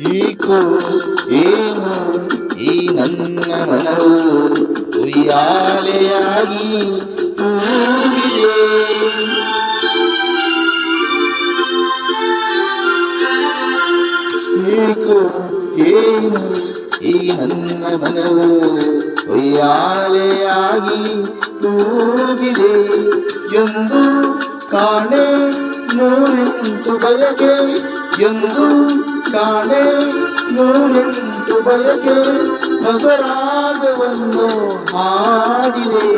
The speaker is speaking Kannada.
ಏಕೋ ಏನು ಈ ನನ್ನ ಮನವು ಉಯ್ಯಾಲೆಯಾಗಿ ಏಕೋ ಏನು ಈ ನನ್ನ ಮನವು ಉಯ್ಯಾಲೆಯಾಗಿ ತೂಗಿದೆ ಎಂದು ಕಾಣೆ ನೂರೆಂಟು ಬಯಕೆ, ಎಂದು ಕಾಣೆ ನೂರೆಂಟು ಬಯಕೆ ಹೊಸ ರಾಗವನ್ನು ಹಾಡಿದೆ